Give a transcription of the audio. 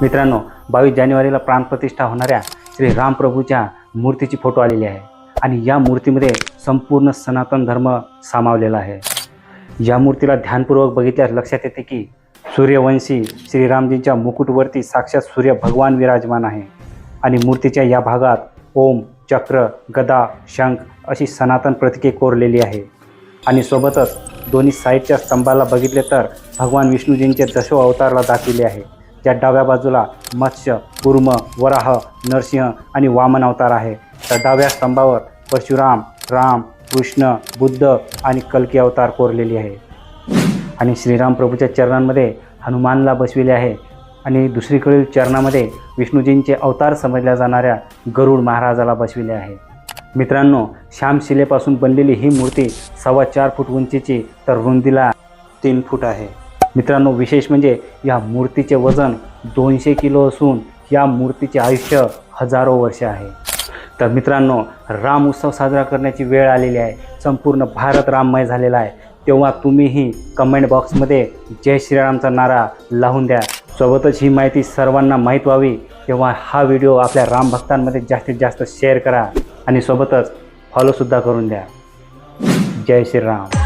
मित्रांनो बावीस जानेवारीला प्राणप्रतिष्ठा होणाऱ्या श्री रामप्रभूच्या मूर्तीची फोटो आलेली आहे. आणि या मूर्तीमध्ये संपूर्ण सनातन धर्म सामावलेला आहे. या मूर्तीला ध्यानपूर्वक बघितल्यास लक्षात येते की सूर्यवंशी श्रीरामजींच्या मुकुटवरती साक्षात सूर्य भगवान विराजमान आहे. आणि मूर्तीच्या या भागात ओम चक्र गदा शंख अशी सनातन प्रतीके कोरलेली आहे. आणि सोबतच दोन्ही साईडच्या स्तंभाला बघितले तर भगवान विष्णूजींचे दशो अवतारला दाखविले आहे. त्या डाव्या बाजूला मत्स्य कुर्म वराह नरसिंह आणि वामन अवतार आहे. तर डाव्या स्तंभावर परशुराम राम कृष्ण बुद्ध आणि कल्की अवतार कोरलेली आहे. आणि श्रीराम प्रभूच्या चरणांमध्ये हनुमानला बसविले आहे. आणि दुसरीकडील चरणामध्ये विष्णूजींचे अवतार समजल्या जाणाऱ्या गरुड महाराजाला बसविले आहे. मित्रांनो श्यामशिलेपासून बनलेली ही मूर्ती सव्वा चार फूट उंचीची तर रुंदीला तीन फूट आहे. मित्रांनो विशेष म्हणजे या मूर्तीचे वजन दोनशे किलो असून या मूर्तीचे आयुष्य हजारो वर्ष आहे. तर मित्रांनो राम उत्सव साजरा करण्याची वेळ आलेली आहे. संपूर्ण भारत राममय झालेला आहे. तेव्हा तुम्हीही कमेंट बॉक्समध्ये जय श्रीरामचा नारा लावून द्या. सोबतच ही माहिती सर्वांना माहीत व्हावी. तेव्हा हा व्हिडिओ आपल्या राम भक्तांमध्ये जास्तीत जास्त शेअर करा आणि सोबतच फॉलोसुद्धा करून द्या. जय श्रीराम.